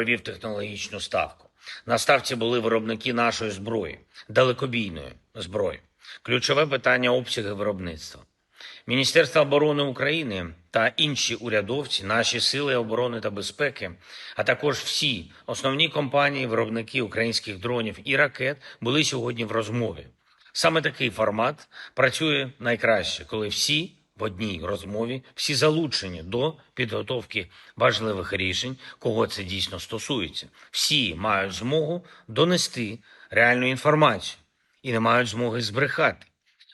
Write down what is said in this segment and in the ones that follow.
провів технологічну ставку. На ставці були виробники нашої зброї, далекобійної зброї. Ключове питання обсяги виробництва. Міністерство оборони України та інші урядовці, наші сили оборони та безпеки, а також всі основні компанії, виробники українських дронів і ракет були сьогодні в розмові. Саме такий формат працює найкраще, коли всі в одній розмові, всі залучені до підготовки важливих рішень, кого це дійсно стосується. Всі мають змогу донести реальну інформацію і не мають змоги збрехати.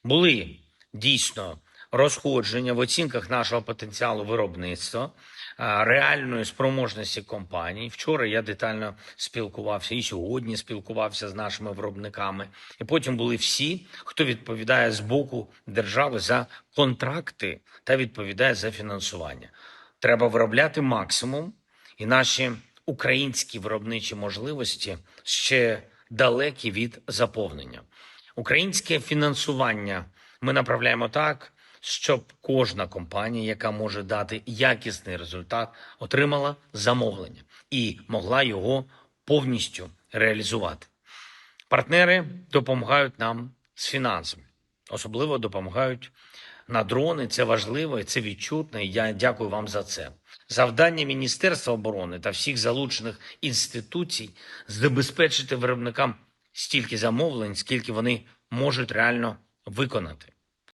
Були дійсно розходження в оцінках нашого потенціалу виробництва, реальної спроможності компаній. Вчора я детально спілкувався і сьогодні спілкувався з нашими виробниками. І потім були всі, хто відповідає з боку держави за контракти та відповідає за фінансування. Треба виробляти максимум, і наші українські виробничі можливості ще далекі від заповнення. Українське фінансування ми направляємо так, щоб кожна компанія, яка може дати якісний результат, отримала замовлення і могла його повністю реалізувати. Партнери допомагають нам з фінансами, особливо допомагають на дрони. Це важливо і це відчутно. І я дякую вам за це. Завдання Міністерства оборони та всіх залучених інституцій забезпечити виробникам стільки замовлень, скільки вони можуть реально виконати.